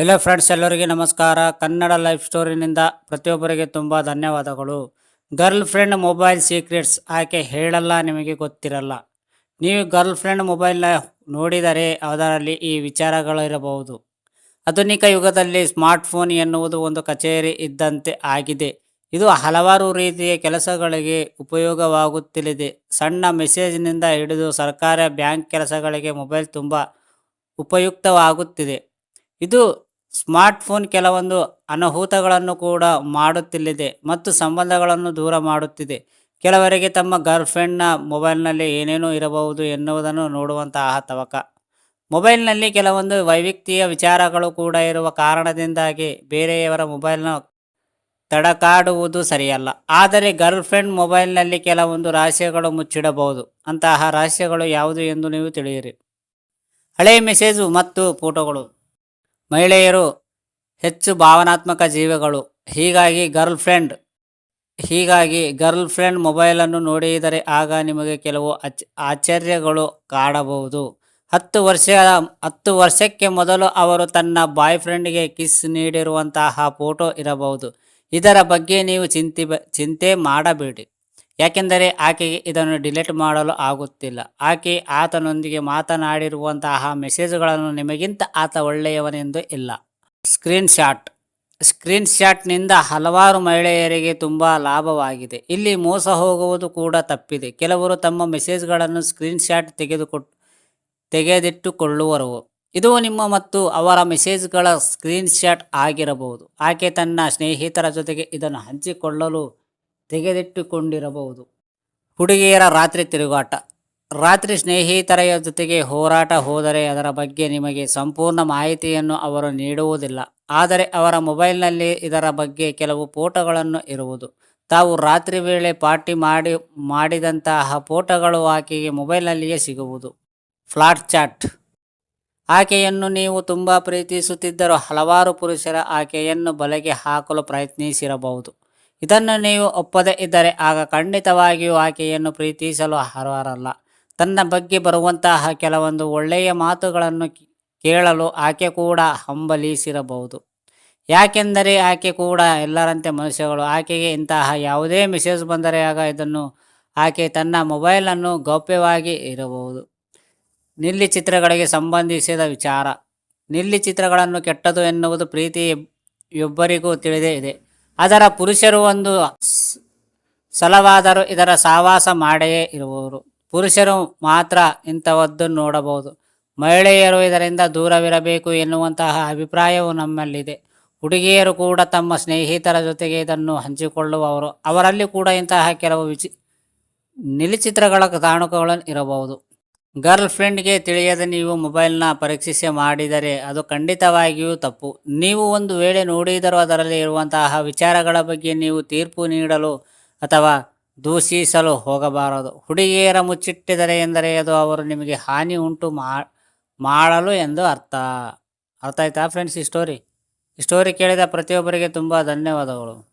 ಎಲ್ಲ ಫ್ರೆಂಡ್ಸ್ ಎಲ್ಲರಿಗೆ ನಮಸ್ಕಾರ. ಕನ್ನಡ ಲೈಫ್ ಸ್ಟೋರಿನಿಂದ ಪ್ರತಿಯೊಬ್ಬರಿಗೆ ತುಂಬ ಧನ್ಯವಾದಗಳು. ಗರ್ಲ್ ಫ್ರೆಂಡ್ ಮೊಬೈಲ್ ಸೀಕ್ರೆಟ್ಸ್ ಆಕೆ ಹೇಳಲ್ಲ, ನಿಮಗೆ ಗೊತ್ತಿರಲ್ಲ. ನೀವು ಗರ್ಲ್ ಫ್ರೆಂಡ್ ಮೊಬೈಲ್ನ ನೋಡಿದರೆ ಅದರಲ್ಲಿ ಈ ವಿಚಾರಗಳಿರಬಹುದು ಆಧುನಿಕ ಯುಗದಲ್ಲಿ ಸ್ಮಾರ್ಟ್ಫೋನ್ ಎನ್ನುವುದು ಒಂದು ಕಚೇರಿ ಇದ್ದಂತೆ ಆಗಿದೆ. ಇದು ಹಲವಾರು ರೀತಿಯ ಕೆಲಸಗಳಿಗೆ ಉಪಯೋಗವಾಗುತ್ತಿದೆ ಸಣ್ಣ ಮೆಸೇಜ್ನಿಂದ ಹಿಡಿದು ಸರ್ಕಾರ ಬ್ಯಾಂಕ್ ಕೆಲಸಗಳಿಗೆ ಮೊಬೈಲ್ ತುಂಬ ಉಪಯುಕ್ತವಾಗುತ್ತಿದೆ. ಇದು ಸ್ಮಾರ್ಟ್ಫೋನ್ ಕೆಲವೊಂದು ಅನಾಹುತಗಳನ್ನು ಕೂಡ ಮಾಡುತ್ತಿಲ್ಲಿದೆ ಮತ್ತು ಸಂಬಂಧಗಳನ್ನು ದೂರ ಮಾಡುತ್ತಿದೆ. ಕೆಲವರಿಗೆ ತಮ್ಮ ಗರ್ಲ್ಫ್ರೆಂಡ್ನ ಮೊಬೈಲ್ನಲ್ಲಿ ಏನೇನೋ ಇರಬಹುದು ಎನ್ನುವುದನ್ನು ನೋಡುವಂತಹ ತವಕ. ಮೊಬೈಲ್ನಲ್ಲಿ ಕೆಲವೊಂದು ವೈವಿಕ್ತೀಯ ವಿಚಾರಗಳು ಕೂಡ ಇರುವ ಕಾರಣದಿಂದಾಗಿ ಬೇರೆಯವರ ಮೊಬೈಲ್ನ ತಡಕಾಡುವುದು ಸರಿಯಲ್ಲ. ಆದರೆ ಗರ್ಲ್ಫ್ರೆಂಡ್ ಮೊಬೈಲ್ನಲ್ಲಿ ಕೆಲವೊಂದು ರಹಸ್ಯಗಳು ಮುಚ್ಚಿಡಬಹುದು. ಅಂತಹ ರಹಸ್ಯಗಳು ಯಾವುದು ಎಂದು ನೀವು ತಿಳಿಯಿರಿ. ಹಳೆಯ ಮೆಸೇಜು ಮತ್ತು ಫೋಟೋಗಳು. ಮಹಿಳೆಯರು ಹೆಚ್ಚು ಭಾವನಾತ್ಮಕ ಜೀವಿಗಳು. ಹೀಗಾಗಿ ಗರ್ಲ್ ಫ್ರೆಂಡ್, ಹೀಗಾಗಿ ಗರ್ಲ್ ಫ್ರೆಂಡ್ ಮೊಬೈಲನ್ನು ನೋಡಿದರೆ ಆಗ ನಿಮಗೆ ಕೆಲವು ಆಶ್ಚರ್ಯಗಳು ಕಾಡಬಹುದು. ಹತ್ತು ವರ್ಷ ಹತ್ತು ವರ್ಷಕ್ಕೆ ಮೊದಲು ಅವರು ತನ್ನ ಬಾಯ್ ಫ್ರೆಂಡ್ಗೆ ಕಿಸ್ ನೀಡಿರುವಂತಹ ಫೋಟೋ ಇರಬಹುದು. ಇದರ ಬಗ್ಗೆ ನೀವು ಚಿಂತೆ ಚಿಂತೆ ಮಾಡಬೇಡಿ. ಯಾಕೆಂದರೆ ಆಕೆಗೆ ಇದನ್ನು ಡಿಲೀಟ್ ಮಾಡಲು ಆಗುತ್ತಿಲ್ಲ. ಆಕೆ ಆತನೊಂದಿಗೆ ಮಾತನಾಡಿರುವಂತಹ ಮೆಸೇಜ್ಗಳನ್ನು ನಿಮಗಿಂತ ಆತ ಒಳ್ಳೆಯವನೆಂದು ಇಲ್ಲ. Screen shot. ಸ್ಕ್ರೀನ್ ಶಾಟ್ನಿಂದ ಹಲವಾರು ಮಹಿಳೆಯರಿಗೆ ತುಂಬ ಲಾಭವಾಗಿದೆ. ಇಲ್ಲಿ ಮೋಸ ಹೋಗುವುದು ಕೂಡ ತಪ್ಪಿದೆ. ಕೆಲವರು ತಮ್ಮ ಮೆಸೇಜ್ಗಳನ್ನು ಸ್ಕ್ರೀನ್ ಶಾಟ್ ತೆಗೆದುಕೊಟ್ಟು ತೆಗೆದಿಟ್ಟುಕೊಳ್ಳುವರು. ಇದು ನಿಮ್ಮ ಮತ್ತು ಅವರ ಮೆಸೇಜ್ಗಳ ಸ್ಕ್ರೀನ್ ಶಾಟ್ ಆಗಿರಬಹುದು. ಆಕೆ ತನ್ನ ಸ್ನೇಹಿತರ ಜೊತೆಗೆ ಇದನ್ನು ಹಂಚಿಕೊಳ್ಳಲು ತೆಗೆದಿಟ್ಟುಕೊಂಡಿರಬಹುದು. ಹುಡುಗಿಯರ ರಾತ್ರಿ ತಿರುಗಾಟ. ರಾತ್ರಿ ಸ್ನೇಹಿತರ ಜೊತೆಗೆ ಹೋರಾಟ ಹೋದರೆ ಅದರ ಬಗ್ಗೆ ನಿಮಗೆ ಸಂಪೂರ್ಣ ಮಾಹಿತಿಯನ್ನು ಅವರು ನೀಡುವುದಿಲ್ಲ. ಆದರೆ ಅವರ ಮೊಬೈಲ್ನಲ್ಲಿ ಇದರ ಬಗ್ಗೆ ಕೆಲವು ಫೋಟೋಗಳನ್ನು ಇರುವುದು. ತಾವು ರಾತ್ರಿ ವೇಳೆ ಪಾರ್ಟಿ ಮಾಡಿ, ಮಾಡಿದಂತಹ ಫೋಟೋಗಳು ಆಕೆಗೆ ಮೊಬೈಲ್ನಲ್ಲಿಯೇ ಸಿಗುವುದು. Flat chat. ಆಕೆಯನ್ನು ನೀವು ತುಂಬ ಪ್ರೀತಿಸುತ್ತಿದ್ದರೂ ಹಲವಾರು ಪುರುಷರ ಆಕೆಯನ್ನು ಬಲೆಗೆ ಹಾಕಲು ಪ್ರಯತ್ನಿಸಿರಬಹುದು. ಇದನ್ನು ನೀವು ಒಪ್ಪದೇ ಇದ್ದರೆ ಆಗ ಖಂಡಿತವಾಗಿಯೂ ಆಕೆಯನ್ನು ಪ್ರೀತಿಸಲು ಅರ್ಹರಲ್ಲ. ತನ್ನ ಬಗ್ಗೆ ಬರುವಂತಹ ಕೆಲವೊಂದು ಒಳ್ಳೆಯ ಮಾತುಗಳನ್ನು ಕೇಳಲು ಆಕೆ ಕೂಡ ಹಂಬಲಿಸಿರಬಹುದು. ಯಾಕೆಂದರೆ ಆಕೆ ಕೂಡ ಎಲ್ಲರಂತೆ ಮನುಷ್ಯಗಳು. ಆಕೆಗೆ ಇಂತಹ ಯಾವುದೇ ಮೆಸೇಜ್ ಬಂದರೆ ಆಗ ಇದನ್ನು ಆಕೆ ತನ್ನ ಮೊಬೈಲನ್ನು ಗೌಪ್ಯವಾಗಿ ಇರಬಹುದು. ನಿಲ್ಲಿ ಚಿತ್ರಗಳಿಗೆ ಸಂಬಂಧಿಸಿದ ವಿಚಾರ. ನಿಲ್ಲಿ ಚಿತ್ರಗಳನ್ನು ಕೆಟ್ಟದು ಎನ್ನುವುದು ಪ್ರೀತಿಯೊಬ್ಬರಿಗೂ ತಿಳಿದೇ ಇದೆ. ಅದರ ಪುರುಷರು ಒಂದು ಸಲವಾದರೂ ಇದರ ಸಹವಾಸ ಮಾಡೆಯೇ ಇರುವವರು ಪುರುಷರು ಮಾತ್ರ ಇಂಥವದ್ದನ್ನು ನೋಡಬಹುದು. ಮಹಿಳೆಯರು ಇದರಿಂದ ದೂರವಿರಬೇಕು ಎನ್ನುವಂತಹ ಅಭಿಪ್ರಾಯವು ನಮ್ಮಲ್ಲಿದೆ. ಹುಡುಗಿಯರು ಕೂಡ ತಮ್ಮ ಸ್ನೇಹಿತರ ಜೊತೆಗೆ ಇದನ್ನು ಹಂಚಿಕೊಳ್ಳುವವರು. ಅವರಲ್ಲಿ ಕೂಡ ಇಂತಹ ಕೆಲವು ವಿಚಿ, ನಿಲಿಚಿತ್ರಗಳ ತಾಣುಕಗಳನ್ನು ಇರಬಹುದು. ಗರ್ಲ್ ಫ್ರೆಂಡ್ಗೆ ತಿಳಿಯದೆ ನೀವು ಮೊಬೈಲ್ನ ಪರೀಕ್ಷಿಸಿ ಮಾಡಿದರೆ ಅದು ಖಂಡಿತವಾಗಿಯೂ ತಪ್ಪು. ನೀವು ಒಂದು ವೇಳೆ ನೋಡಿದರೂ ಅದರಲ್ಲಿ ಇರುವಂತಹ ವಿಚಾರಗಳ ಬಗ್ಗೆ ನೀವು ತೀರ್ಪು ನೀಡಲು ಅಥವಾ ದೂಷಿಸಲು ಹೋಗಬಾರದು. ಹುಡುಗಿಯರ ಮುಚ್ಚಿಟ್ಟಿದರೆ ಎಂದರೆ ಅದು ಅವರು ನಿಮಗೆ ಹಾನಿ ಉಂಟು ಮಾಡಲು ಎಂದು ಅರ್ಥ. ಅರ್ಥ ಆಯ್ತಾ ಫ್ರೆಂಡ್ಸ್ ಈ ಸ್ಟೋರಿ? ಈ ಸ್ಟೋರಿ ಕೇಳಿದ ಪ್ರತಿಯೊಬ್ಬರಿಗೆ ತುಂಬ ಧನ್ಯವಾದಗಳು.